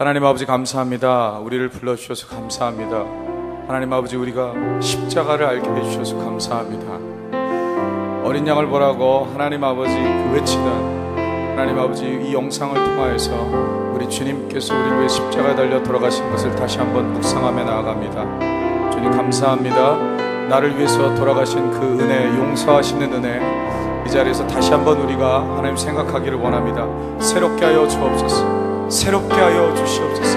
하나님 아버지 감사합니다. 우리를 불러주셔서 감사합니다. 하나님 아버지 우리가 십자가를 알게 해주셔서 감사합니다. 어린 양을 보라고 하나님 아버지 그 외치던 하나님 아버지 이 영상을 통하여서 우리 주님께서 우리를 위해 십자가에 달려 돌아가신 것을 다시 한번 묵상하며 나아갑니다. 주님 감사합니다. 나를 위해서 돌아가신 그 은혜, 용서하시는 은혜 이 자리에서 다시 한번 우리가 하나님 생각하기를 원합니다. 새롭게 하여 주옵소서. 새롭게 하여 주시옵소서.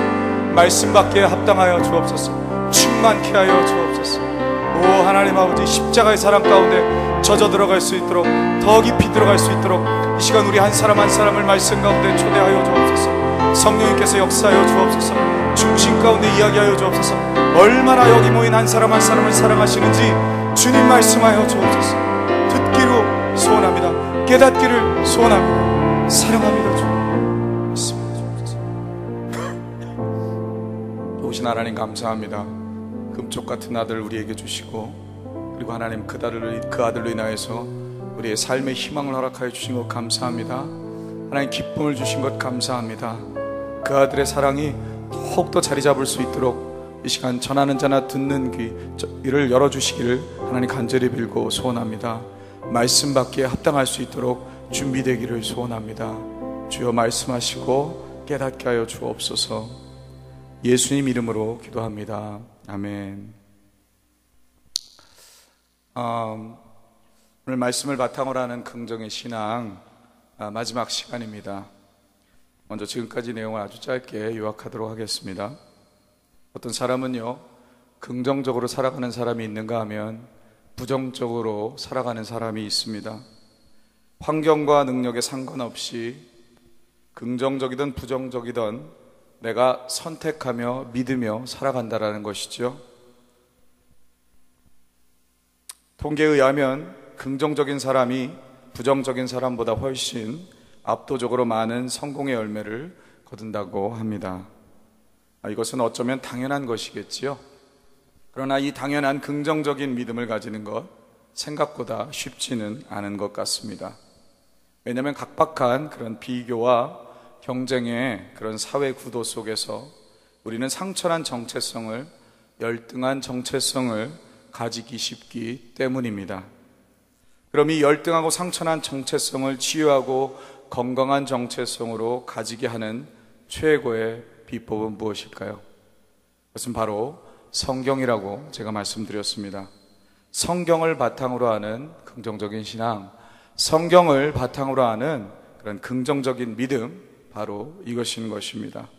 말씀 받기에 합당하여 주옵소서. 충만케 하여 주옵소서. 오 하나님 아버지 십자가의 사랑 가운데 젖어 들어갈 수 있도록 더 깊이 들어갈 수 있도록 이 시간 우리 한 사람 한 사람을 말씀 가운데 초대하여 주옵소서. 성령님께서 역사하여 주옵소서. 중심 가운데 이야기하여 주옵소서. 얼마나 여기 모인 한 사람 한 사람을 사랑하시는지 주님 말씀하여 주옵소서. 듣기로 소원합니다. 깨닫기를 소원합니다. 사랑합니다. 주. 오신 하나님 감사합니다. 금쪽 같은 아들 우리에게 주시고 그리고 하나님 그 아들로, 그 아들로 인하여서 우리의 삶의 희망을 허락하여 주신 것 감사합니다. 하나님 기쁨을 주신 것 감사합니다. 그 아들의 사랑이 더욱더 자리 잡을 수 있도록 이 시간 전하는 자나 듣는 귀 이를 열어 주시기를 하나님 간절히 빌고 소원합니다. 말씀 받기에 합당할 수 있도록 준비되기를 소원합니다. 주여 말씀하시고 깨닫게 하여 주옵소서. 예수님 이름으로 기도합니다. 아멘. 어, 오늘 말씀을 바탕으로 하는 긍정의 신앙 아, 마지막 시간입니다. 먼저 지금까지 내용을 아주 짧게 요약하도록 하겠습니다. 어떤 사람은요, 긍정적으로 살아가는 사람이 있는가 하면 부정적으로 살아가는 사람이 있습니다. 환경과 능력에 상관없이 긍정적이든 부정적이든 내가 선택하며 믿으며 살아간다라는 것이죠. 통계에 의하면 긍정적인 사람이 부정적인 사람보다 훨씬 압도적으로 많은 성공의 열매를 거둔다고 합니다. 아, 이것은 어쩌면 당연한 것이겠지요. 그러나 이 당연한 긍정적인 믿음을 가지는 것 생각보다 쉽지는 않은 것 같습니다. 왜냐하면 각박한 그런 비교와 경쟁의 그런 사회 구도 속에서 우리는 상처난 정체성을 열등한 정체성을 가지기 쉽기 때문입니다. 그럼 이 열등하고 상처난 정체성을 치유하고 건강한 정체성으로 가지게 하는 최고의 비법은 무엇일까요? 그것은 바로 성경이라고 제가 말씀드렸습니다. 성경을 바탕으로 하는 긍정적인 신앙, 성경을 바탕으로 하는 그런 긍정적인 믿음, 바로 이것인 것입니다.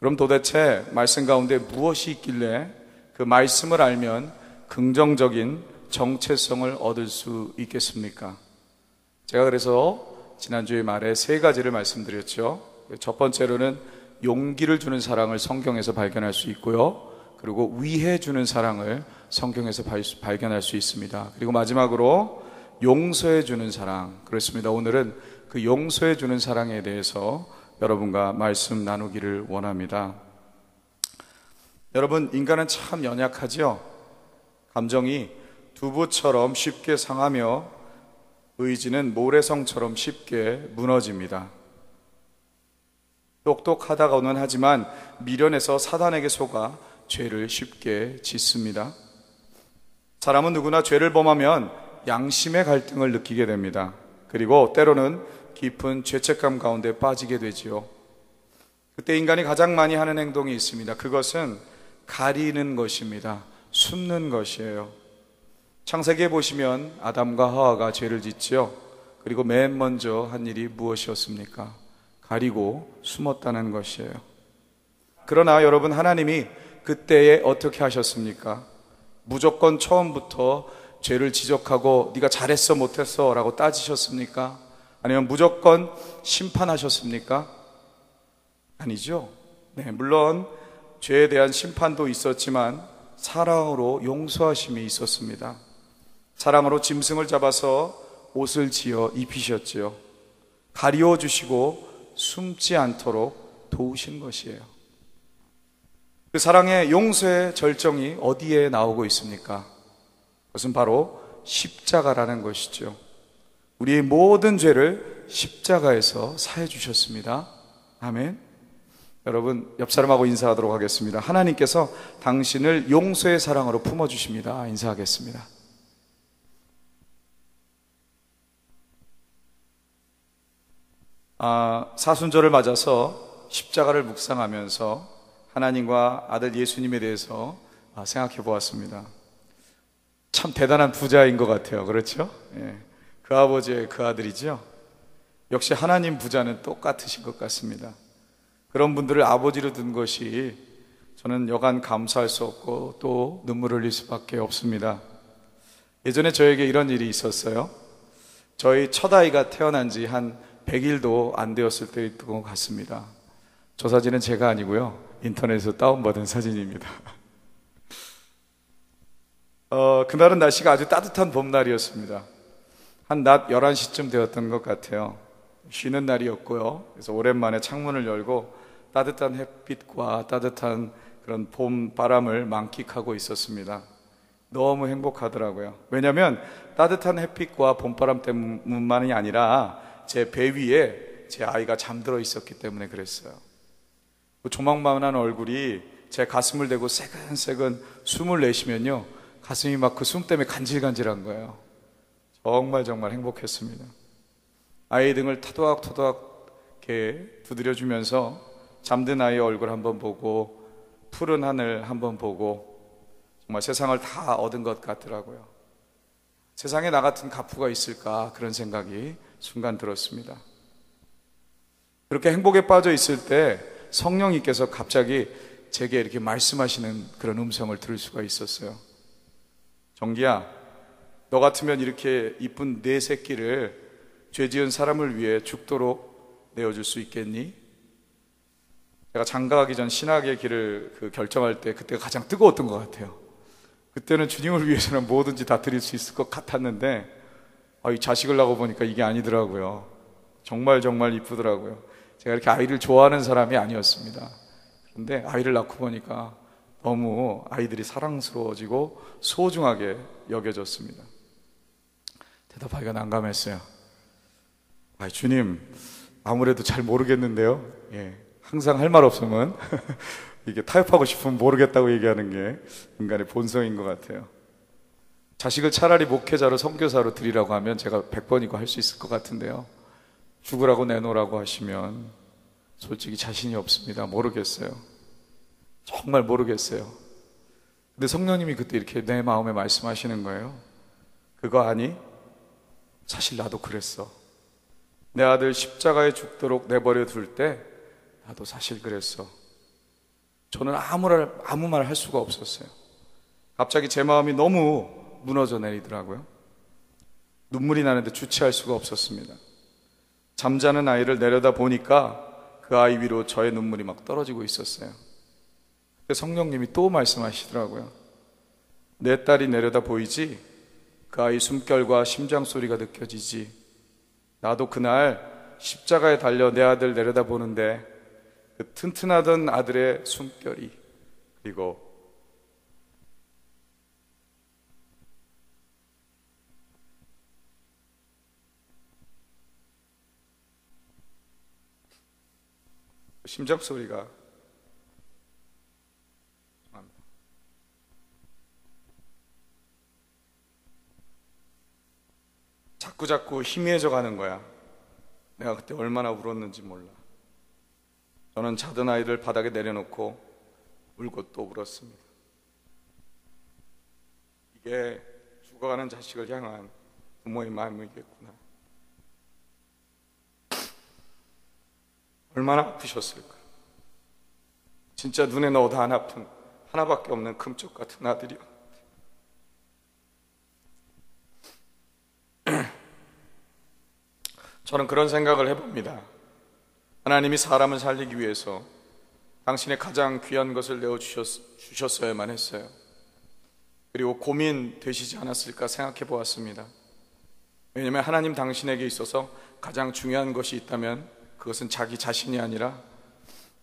그럼 도대체 말씀 가운데 무엇이 있길래 그 말씀을 알면 긍정적인 정체성을 얻을 수 있겠습니까? 제가 그래서 지난주에 말에 세 가지를 말씀드렸죠. 첫 번째로는 용기를 주는 사랑을 성경에서 발견할 수 있고요. 그리고 위해 주는 사랑을 성경에서 발견할 수 있습니다. 그리고 마지막으로 용서해 주는 사랑. 그렇습니다. 오늘은 그 용서해 주는 사랑에 대해서 여러분과 말씀 나누기를 원합니다. 여러분, 인간은 참 연약하지요? 감정이 두부처럼 쉽게 상하며 의지는 모래성처럼 쉽게 무너집니다. 똑똑하다고는 하지만 미련해서 사단에게 속아 죄를 쉽게 짓습니다. 사람은 누구나 죄를 범하면 양심의 갈등을 느끼게 됩니다. 그리고 때로는 깊은 죄책감 가운데 빠지게 되지요. 그때 인간이 가장 많이 하는 행동이 있습니다. 그것은 가리는 것입니다. 숨는 것이에요. 창세기에 보시면 아담과 하와가 죄를 짓지요. 그리고 맨 먼저 한 일이 무엇이었습니까? 가리고 숨었다는 것이에요. 그러나 여러분 하나님이 그때에 어떻게 하셨습니까? 무조건 처음부터 죄를 지적하고 네가 잘했어 못했어라고 따지셨습니까? 아니면 무조건 심판하셨습니까? 아니죠. 네, 물론 죄에 대한 심판도 있었지만 사랑으로 용서하심이 있었습니다. 사랑으로 짐승을 잡아서 옷을 지어 입히셨지요. 가리워 주시고 숨지 않도록 도우신 것이에요. 그 사랑의 용서의 절정이 어디에 나오고 있습니까? 그것은 바로 십자가라는 것이죠. 우리의 모든 죄를 십자가에서 사해 주셨습니다. 아멘. 여러분, 옆 사람하고 인사하도록 하겠습니다. 하나님께서 당신을 용서의 사랑으로 품어 주십니다. 인사하겠습니다. 아, 사순절을 맞아서 십자가를 묵상하면서 하나님과 아들 예수님에 대해서 아, 생각해 보았습니다. 참 대단한 부자인 것 같아요. 그렇죠? 예. 그 아버지의 그 아들이죠. 역시 하나님 부자는 똑같으신 것 같습니다. 그런 분들을 아버지로 둔 것이 저는 여간 감사할 수 없고 또 눈물을 흘릴 수밖에 없습니다. 예전에 저에게 이런 일이 있었어요. 저희 첫 아이가 태어난 지 한 100일도 안 되었을 때였던 것 같습니다. 저 사진은 제가 아니고요. 인터넷에서 다운받은 사진입니다. 어, 그날은 날씨가 아주 따뜻한 봄날이었습니다. 한 낮 11시쯤 되었던 것 같아요. 쉬는 날이었고요. 그래서 오랜만에 창문을 열고 따뜻한 햇빛과 따뜻한 그런 봄 바람을 만끽하고 있었습니다. 너무 행복하더라고요. 왜냐하면 따뜻한 햇빛과 봄바람 때문만이 아니라 제 배 위에 제 아이가 잠들어 있었기 때문에 그랬어요. 그 조망만한 얼굴이 제 가슴을 대고 새근새근 숨을 내쉬면요. 가슴이 막 그 숨 때문에 간질간질한 거예요. 정말 정말 행복했습니다. 아이 등을 타도학타도학 이렇게 두드려주면서 잠든 아이의 얼굴 한번 보고 푸른 하늘 한번 보고 정말 세상을 다 얻은 것 같더라고요. 세상에 나 같은 가프가 있을까 그런 생각이 순간 들었습니다. 그렇게 행복에 빠져 있을 때 성령님께서 갑자기 제게 이렇게 말씀하시는 그런 음성을 들을 수가 있었어요. 정기야, 너 같으면 이렇게 이쁜 네 새끼를 죄 지은 사람을 위해 죽도록 내어줄 수 있겠니? 제가 장가가기 전 신학의 길을 그 결정할 때 그때가 가장 뜨거웠던 것 같아요. 그때는 주님을 위해서는 뭐든지 다 드릴 수 있을 것 같았는데, 아, 이 자식을 낳고 보니까 이게 아니더라고요. 정말 정말 이쁘더라고요. 제가 이렇게 아이를 좋아하는 사람이 아니었습니다. 그런데 아이를 낳고 보니까 너무 아이들이 사랑스러워지고 소중하게 여겨졌습니다. 대답하기가 난감했어요. 아, 주님, 아무래도 잘 모르겠는데요. 예, 항상 할 말 없으면 이게 타협하고 싶으면 모르겠다고 얘기하는 게 인간의 본성인 것 같아요. 자식을 차라리 목회자로 선교사로 드리라고 하면 제가 100번이고 할 수 있을 것 같은데요. 죽으라고 내놓으라고 하시면 솔직히 자신이 없습니다. 모르겠어요. 정말 모르겠어요. 근데 성령님이 그때 이렇게 내 마음에 말씀하시는 거예요. 그거 아니? 사실 나도 그랬어. 내 아들 십자가에 죽도록 내버려 둘 때 나도 사실 그랬어. 저는 아무 말, 아무 말 할 수가 없었어요. 갑자기 제 마음이 너무 무너져 내리더라고요. 눈물이 나는데 주체할 수가 없었습니다. 잠자는 아이를 내려다 보니까 그 아이 위로 저의 눈물이 막 떨어지고 있었어요. 성령님이 또 말씀하시더라고요. 내 딸이 내려다 보이지? 그 아이 숨결과 심장 소리가 느껴지지? 나도 그날 십자가에 달려 내 아들 내려다 보는데 그 튼튼하던 아들의 숨결이 그리고 심장 소리가 자꾸 자꾸 희미해져 가는 거야. 내가 그때 얼마나 울었는지 몰라. 저는 자던 아이를 바닥에 내려놓고 울고 또 울었습니다. 이게 죽어가는 자식을 향한 부모의 마음이겠구나. 얼마나 아프셨을까? 진짜 눈에 넣어도 안 아픈 하나밖에 없는 금쪽 같은 아들이요. 저는 그런 생각을 해봅니다. 하나님이 사람을 살리기 위해서 당신의 가장 귀한 것을 내어 주셨어야만 했어요. 그리고 고민 되시지 않았을까 생각해 보았습니다. 왜냐하면 하나님 당신에게 있어서 가장 중요한 것이 있다면 그것은 자기 자신이 아니라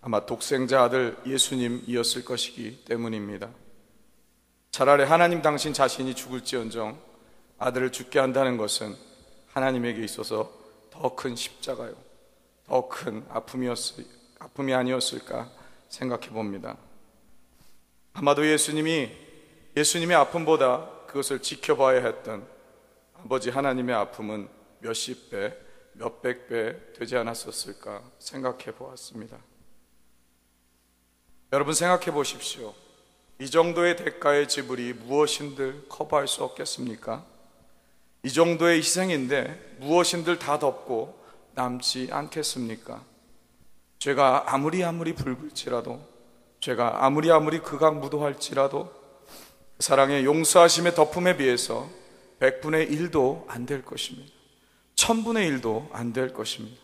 아마 독생자 아들 예수님이었을 것이기 때문입니다. 차라리 하나님 당신 자신이 죽을지언정 아들을 죽게 한다는 것은 하나님에게 있어서 더 큰 십자가요. 더 큰 아픔이었, 아픔이 아니었을까 생각해 봅니다. 아마도 예수님이 예수님의 아픔보다 그것을 지켜봐야 했던 아버지 하나님의 아픔은 몇십 배, 몇백 배 되지 않았었을까 생각해 보았습니다. 여러분 생각해 보십시오. 이 정도의 대가의 지불이 무엇인들 커버할 수 없겠습니까? 이 정도의 희생인데 무엇인들 다 덮고 남지 않겠습니까? 죄가 아무리 아무리 붉을지라도 죄가 아무리 아무리 극악무도할지라도 사랑의 용서하심의 덮음에 비해서 100분의 1도 안 될 것입니다. 1000분의 1도 안 될 것입니다.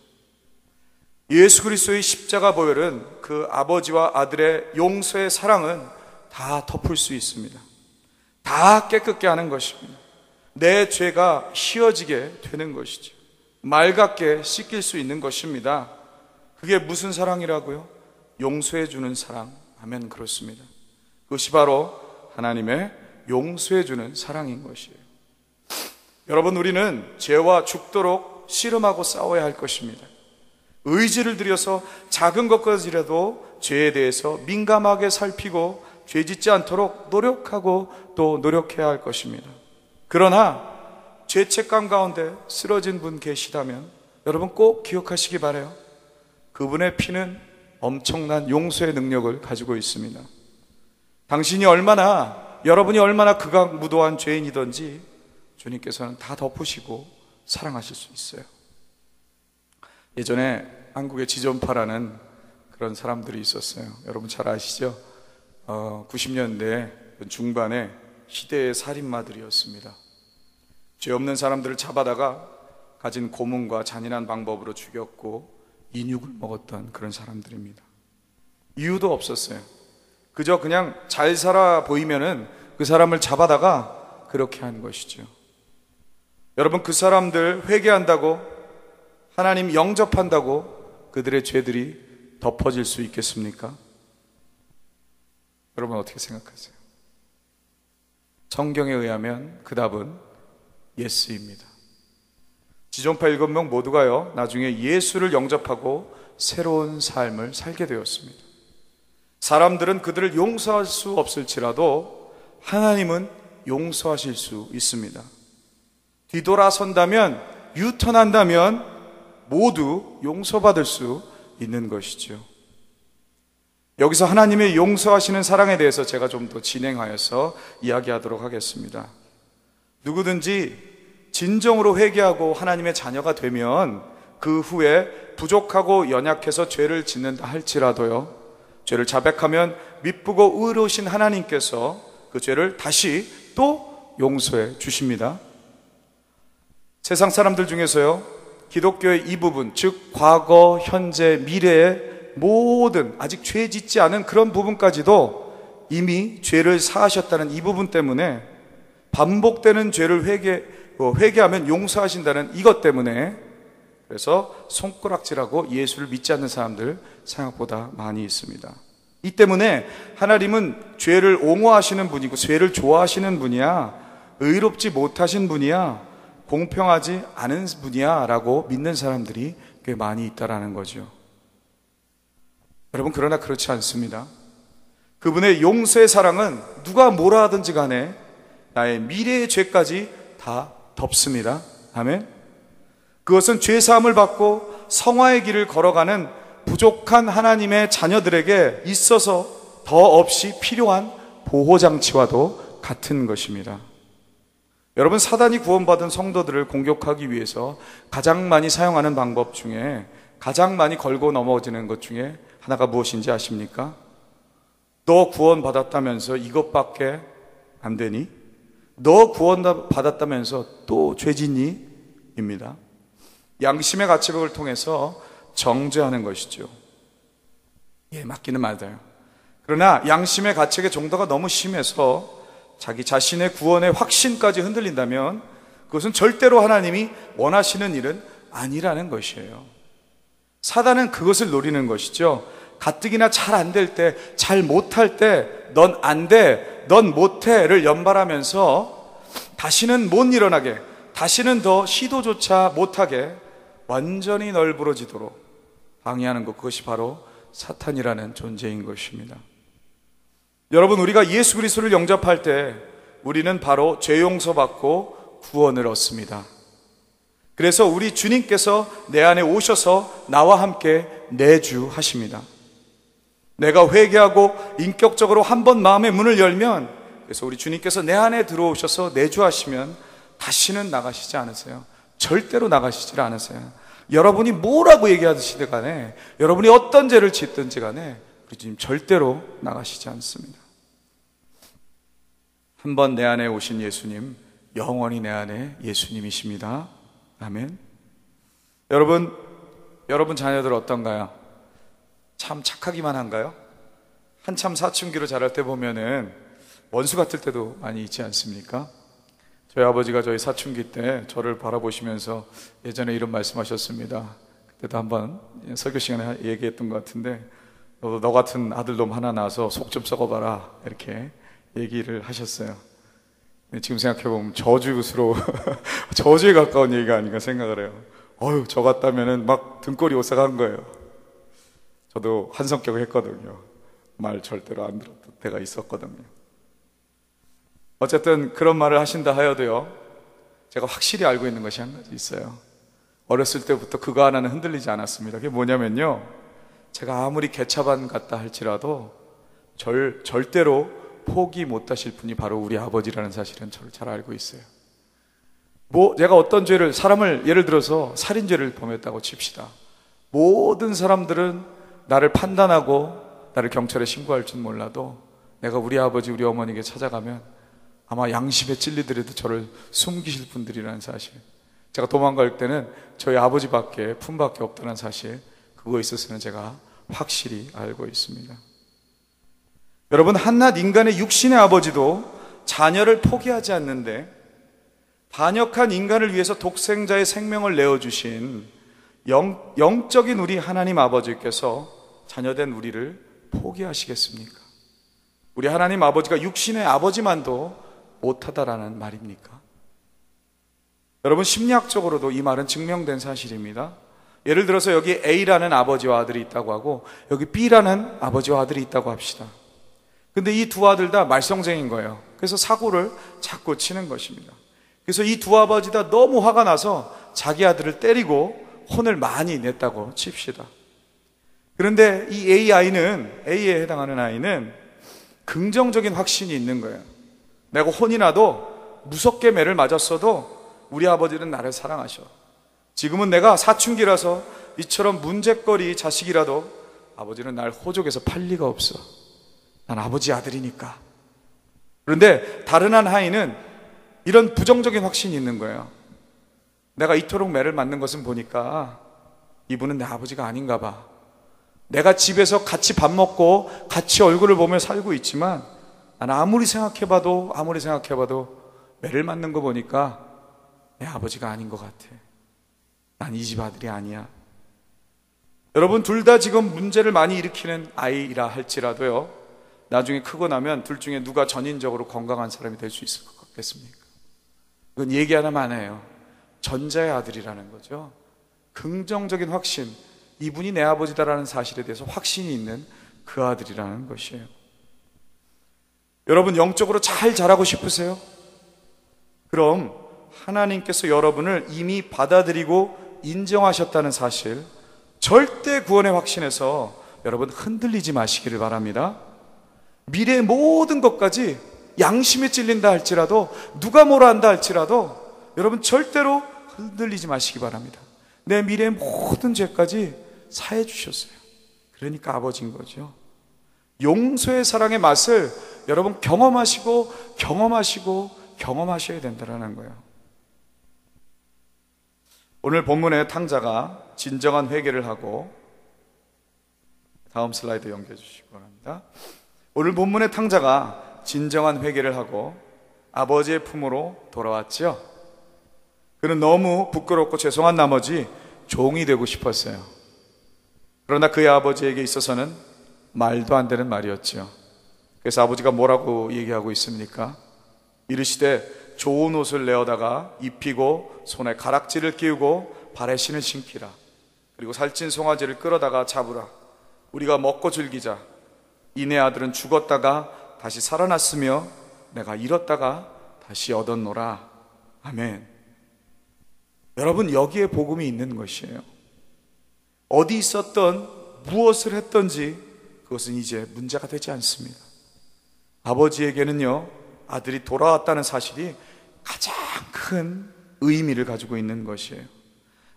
예수 그리스도의 십자가 보혈은 그 아버지와 아들의 용서의 사랑은 다 덮을 수 있습니다. 다 깨끗게 하는 것입니다. 내 죄가 휘어지게 되는 것이죠. 맑게 씻길 수 있는 것입니다. 그게 무슨 사랑이라고요? 용서해 주는 사랑. 하면 그렇습니다. 그것이 바로 하나님의 용서해 주는 사랑인 것이에요. 여러분, 우리는 죄와 죽도록 씨름하고 싸워야 할 것입니다. 의지를 들여서 작은 것까지라도 죄에 대해서 민감하게 살피고 죄 짓지 않도록 노력하고 또 노력해야 할 것입니다. 그러나 죄책감 가운데 쓰러진 분 계시다면 여러분 꼭 기억하시기 바래요. 그분의 피는 엄청난 용서의 능력을 가지고 있습니다. 당신이 얼마나 여러분이 얼마나 극악무도한 죄인이든지 주님께서는 다 덮으시고 사랑하실 수 있어요. 예전에 한국의 지존파라는 그런 사람들이 있었어요. 여러분 잘 아시죠? 어, 90년대 중반에 시대의 살인마들이었습니다. 죄 없는 사람들을 잡아다가 가진 고문과 잔인한 방법으로 죽였고 인육을 먹었던 그런 사람들입니다. 이유도 없었어요. 그저 그냥 잘 살아 보이면은 그 사람을 잡아다가 그렇게 한 것이죠. 여러분 그 사람들 회개한다고 하나님 영접한다고 그들의 죄들이 덮어질 수 있겠습니까? 여러분 어떻게 생각하세요? 성경에 의하면 그 답은 예스입니다. 지존파 일곱 명 모두가요, 나중에 예수를 영접하고 새로운 삶을 살게 되었습니다. 사람들은 그들을 용서할 수 없을지라도 하나님은 용서하실 수 있습니다. 뒤돌아선다면, 유턴한다면 모두 용서받을 수 있는 것이죠. 여기서 하나님의 용서하시는 사랑에 대해서 제가 좀 더 진행하여서 이야기하도록 하겠습니다. 누구든지 진정으로 회개하고 하나님의 자녀가 되면 그 후에 부족하고 연약해서 죄를 짓는다 할지라도요. 죄를 자백하면 미쁘고 의로우신 하나님께서 그 죄를 다시 또 용서해 주십니다. 세상 사람들 중에서요. 기독교의 이 부분, 즉 과거, 현재, 미래의 모든 아직 죄 짓지 않은 그런 부분까지도 이미 죄를 사하셨다는 이 부분 때문에 반복되는 죄를 회개 뭐 회개하면 용서하신다는 이것 때문에 그래서 손가락질하고 예수를 믿지 않는 사람들 생각보다 많이 있습니다. 이 때문에 하나님은 죄를 옹호하시는 분이고 죄를 좋아하시는 분이야 의롭지 못하신 분이야 공평하지 않은 분이야 라고 믿는 사람들이 꽤 많이 있다라는 거죠. 여러분 그러나 그렇지 않습니다. 그분의 용서의 사랑은 누가 뭐라 하든지 간에 나의 미래의 죄까지 다 덮습니다. 아멘. 그것은 죄 사함을 받고 성화의 길을 걸어가는 부족한 하나님의 자녀들에게 있어서 더 없이 필요한 보호 장치와도 같은 것입니다. 여러분 사단이 구원받은 성도들을 공격하기 위해서 가장 많이 사용하는 방법 중에 가장 많이 걸고 넘어지는 것 중에 하나가 무엇인지 아십니까? 너 구원받았다면서 이것밖에 안 되니? 너 구원 받았다면서 또 죄짓니? 입니다. 양심의 가치벽을 통해서 정죄하는 것이죠. 예, 맞기는 맞아요. 그러나 양심의 가책의 정도가 너무 심해서 자기 자신의 구원의 확신까지 흔들린다면 그것은 절대로 하나님이 원하시는 일은 아니라는 것이에요. 사단은 그것을 노리는 것이죠. 가뜩이나 잘 안 될 때, 잘 못할 때, 넌 안 돼, 넌 못해를 연발하면서 다시는 못 일어나게, 다시는 더 시도조차 못하게 완전히 널브러지도록 방해하는 것, 그것이 바로 사탄이라는 존재인 것입니다. 여러분, 우리가 예수 그리스도를 영접할 때 우리는 바로 죄 용서받고 구원을 얻습니다. 그래서 우리 주님께서 내 안에 오셔서 나와 함께 내주하십니다. 내가 회개하고 인격적으로 한 번 마음의 문을 열면 그래서 우리 주님께서 내 안에 들어오셔서 내주하시면 다시는 나가시지 않으세요. 절대로 나가시질 않으세요. 여러분이 뭐라고 얘기하듯이 간에 여러분이 어떤 죄를 짓든지 간에 우리 주님 절대로 나가시지 않습니다. 한 번 내 안에 오신 예수님, 영원히 내 안에 예수님이십니다. 아멘. 여러분, 여러분 자녀들 어떤가요? 참 착하기만 한가요? 한참 사춘기로 자랄 때 보면은 원수 같을 때도 많이 있지 않습니까? 저희 아버지가 저희 사춘기 때 저를 바라보시면서 예전에 이런 말씀하셨습니다. 그때도 한번 설교 시간에 얘기했던 것 같은데 너도 너 같은 아들놈 하나 낳아서 속 좀 썩어봐라 이렇게 얘기를 하셨어요. 지금 생각해보면 저주스러워 저주에 가까운 얘기가 아닌가 생각을 해요. 어휴 저 같다면은 막 등골이 오싹한 거예요. 저도 한 성격을 했거든요. 말 절대로 안 들었던 때가 있었거든요. 어쨌든 그런 말을 하신다 하여도요, 제가 확실히 알고 있는 것이 한 가지 있어요. 어렸을 때부터 그거 하나는 흔들리지 않았습니다. 그게 뭐냐면요, 제가 아무리 개차반 같다 할지라도 절, 절대로 포기 못 하실 분이 바로 우리 아버지라는 사실은 저를 잘 알고 있어요. 뭐, 제가 어떤 죄를, 사람을 예를 들어서 살인죄를 범했다고 칩시다. 모든 사람들은 나를 판단하고 나를 경찰에 신고할 줄 몰라도 내가 우리 아버지, 우리 어머니에게 찾아가면 아마 양심에 찔리더라도 저를 숨기실 분들이라는 사실. 제가 도망갈 때는 저희 아버지밖에 품밖에 없다는 사실. 그거에 있어서는 제가 확실히 알고 있습니다. 여러분, 한낱 인간의 육신의 아버지도 자녀를 포기하지 않는데 반역한 인간을 위해서 독생자의 생명을 내어주신 영, 영적인 우리 하나님 아버지께서 자녀된 우리를 포기하시겠습니까? 우리 하나님 아버지가 육신의 아버지만도 못하다라는 말입니까? 여러분 심리학적으로도 이 말은 증명된 사실입니다. 예를 들어서 여기 A라는 아버지와 아들이 있다고 하고 여기 B라는 아버지와 아들이 있다고 합시다. 근데 이 두 아들 다 말썽쟁인 거예요. 그래서 사고를 자꾸 치는 것입니다. 그래서 이 두 아버지 다 너무 화가 나서 자기 아들을 때리고 혼을 많이 냈다고 칩시다. 그런데 이 A 아이는 A에 해당하는 아이는 긍정적인 확신이 있는 거예요. 내가 혼이 나도 무섭게 매를 맞았어도 우리 아버지는 나를 사랑하셔. 지금은 내가 사춘기라서 이처럼 문제거리 자식이라도 아버지는 날 호족해서 팔 리가 없어. 난 아버지 아들이니까. 그런데 다른 한 하이는 이런 부정적인 확신이 있는 거예요. 내가 이토록 매를 맞는 것은 보니까 이분은 내 아버지가 아닌가 봐. 내가 집에서 같이 밥 먹고 같이 얼굴을 보며 살고 있지만 나는 아무리 생각해봐도 아무리 생각해봐도 매를 맞는 거 보니까 내 아버지가 아닌 것 같아. 난 이 집 아들이 아니야. 여러분 둘 다 지금 문제를 많이 일으키는 아이라 할지라도요. 나중에 크고 나면 둘 중에 누가 전인적으로 건강한 사람이 될 수 있을 것 같겠습니까? 이건 얘기 하나만 해요. 전자의 아들이라는 거죠. 긍정적인 확신, 이분이 내 아버지다라는 사실에 대해서 확신이 있는 그 아들이라는 것이에요. 여러분 영적으로 잘 자라고 싶으세요? 그럼 하나님께서 여러분을 이미 받아들이고 인정하셨다는 사실 절대 구원의 확신에서 여러분 흔들리지 마시기를 바랍니다. 미래의 모든 것까지 양심에 찔린다 할지라도 누가 뭐라 한다 할지라도 여러분 절대로 흔들리지 마시기 바랍니다. 내 미래의 모든 죄까지 사해 주셨어요. 그러니까 아버지인 거죠. 용서의 사랑의 맛을 여러분 경험하시고 경험하시고 경험하셔야 된다는 거예요. 오늘 본문의 탕자가 진정한 회개를 하고 다음 슬라이드 연결해 주시기 바랍니다. 오늘 본문의 탕자가 진정한 회개를 하고 아버지의 품으로 돌아왔지요. 그는 너무 부끄럽고 죄송한 나머지 종이 되고 싶었어요. 그러나 그의 아버지에게 있어서는 말도 안 되는 말이었죠. 그래서 아버지가 뭐라고 얘기하고 있습니까? 이르시되 좋은 옷을 내어다가 입히고 손에 가락지를 끼우고 발에 신을 신기라. 그리고 살찐 송아지를 끌어다가 잡으라. 우리가 먹고 즐기자. 이내 아들은 죽었다가 다시 살아났으며 내가 잃었다가 다시 얻었노라. 아멘. 여러분, 여기에 복음이 있는 것이에요. 어디 있었던 무엇을 했던지 그것은 이제 문제가 되지 않습니다. 아버지에게는요, 아들이 돌아왔다는 사실이 가장 큰 의미를 가지고 있는 것이에요.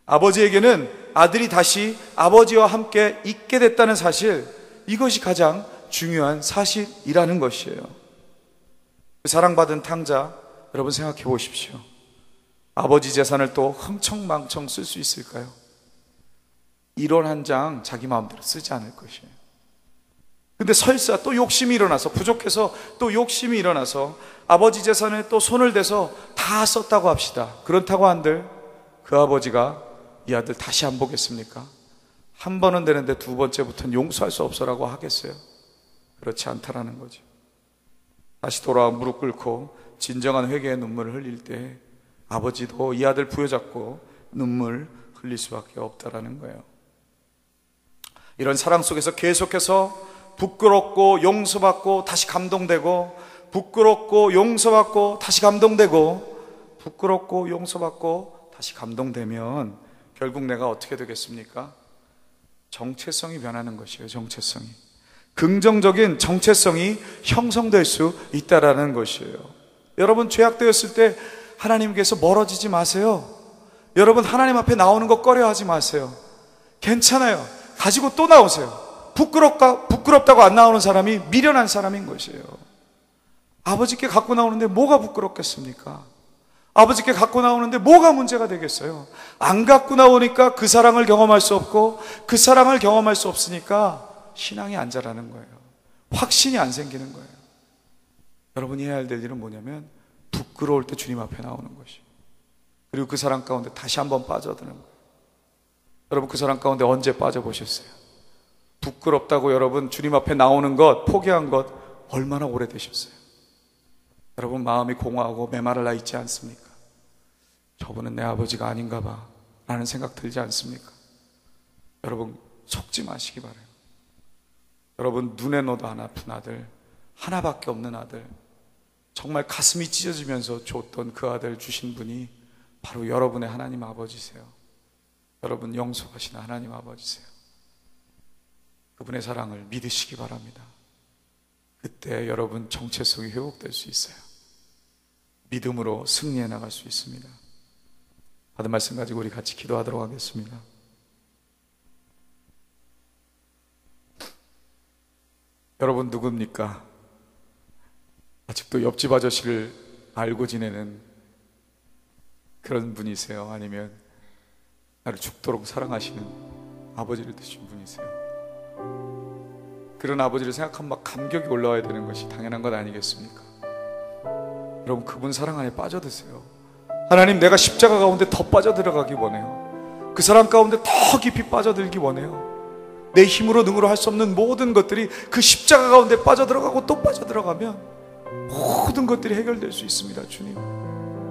아버지에게는 아들이 다시 아버지와 함께 있게 됐다는 사실, 이것이 가장 중요한 사실이라는 것이에요. 그 사랑받은 탕자, 여러분 생각해 보십시오. 아버지 재산을 또 흥청망청 쓸 수 있을까요? 1원 한 장 자기 마음대로 쓰지 않을 것이에요. 근데 설사 또 욕심이 일어나서 부족해서 또 욕심이 일어나서 아버지 재산에 또 손을 대서 다 썼다고 합시다. 그렇다고 한들 그 아버지가 이 아들 다시 안 보겠습니까? 한 번은 되는데 두 번째부터는 용서할 수 없어라고 하겠어요. 그렇지 않다라는 거죠. 다시 돌아와 무릎 꿇고 진정한 회개의 눈물을 흘릴 때 아버지도 이 아들 부여잡고 눈물 흘릴 수밖에 없다라는 거예요. 이런 사랑 속에서 계속해서 부끄럽고 용서받고 다시 감동되고 부끄럽고 용서받고 다시 감동되고 부끄럽고 용서받고 다시 감동되면 결국 내가 어떻게 되겠습니까? 정체성이 변하는 것이에요. 정체성이. 긍정적인 정체성이 형성될 수 있다라는 것이에요. 여러분 죄악되었을 때 하나님께서 멀어지지 마세요. 여러분 하나님 앞에 나오는 거 꺼려하지 마세요. 괜찮아요. 가지고 또 나오세요. 부끄럽다, 부끄럽다고 안 나오는 사람이 미련한 사람인 것이에요. 아버지께 갖고 나오는데 뭐가 부끄럽겠습니까? 아버지께 갖고 나오는데 뭐가 문제가 되겠어요? 안 갖고 나오니까 그 사랑을 경험할 수 없고 그 사랑을 경험할 수 없으니까 신앙이 안 자라는 거예요. 확신이 안 생기는 거예요. 여러분이 해야 될 일은 뭐냐면 부끄러울 때 주님 앞에 나오는 것이. 그리고 그 사랑 가운데 다시 한번 빠져드는 거예요. 여러분 그 사랑 가운데 언제 빠져보셨어요? 부끄럽다고 여러분 주님 앞에 나오는 것, 포기한 것 얼마나 오래되셨어요? 여러분 마음이 공허하고 메마를나 있지 않습니까? 저분은 내 아버지가 아닌가 봐 라는 생각 들지 않습니까? 여러분 속지 마시기 바래요. 여러분 눈에 넣어도 안 아픈 아들 하나밖에 없는 아들 정말 가슴이 찢어지면서 줬던 그 아들 주신 분이 바로 여러분의 하나님 아버지세요. 여러분 용서하신 하나님 아버지세요. 그분의 사랑을 믿으시기 바랍니다. 그때 여러분 정체성이 회복될 수 있어요. 믿음으로 승리해 나갈 수 있습니다. 받은 말씀 가지고 우리 같이 기도하도록 하겠습니다. 여러분 누굽니까? 아직도 옆집 아저씨를 알고 지내는 그런 분이세요? 아니면 나를 죽도록 사랑하시는 아버지를 드신 분이세요? 그런 아버지를 생각하면 막 감격이 올라와야 되는 것이 당연한 것 아니겠습니까? 여러분 그분 사랑 안에 빠져드세요. 하나님 내가 십자가 가운데 더 빠져들어가기 원해요. 그 사랑 가운데 더 깊이 빠져들기 원해요. 내 힘으로 능으로 할 수 없는 모든 것들이 그 십자가 가운데 빠져들어가고 또 빠져들어가면 모든 것들이 해결될 수 있습니다, 주님.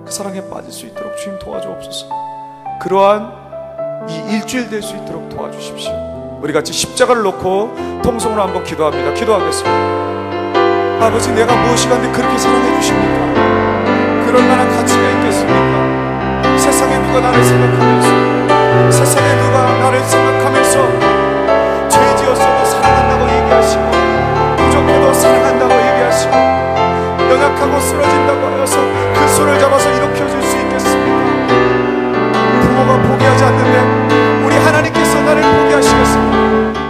그 사랑에 빠질 수 있도록 주님 도와주옵소서. 그러한 이 일주일 될 수 있도록 도와주십시오. 우리 같이 십자가를 놓고 통성으로 한번 기도합니다. 기도하겠습니다. 아버지 내가 무엇이 간데 그렇게 사랑해 주십니까? 그럴 만한 가치가 있겠습니까? 세상에 누가 나를 생각하면서 세상에 누가 나를 생각하면서 주시옵소서 연약하고 쓰러진다고 하여서 그 손을 잡아서 일으켜줄 수 있겠습니까? 부모가 포기하지 않는데 우리 하나님께서 나를 포기하시겠습니까?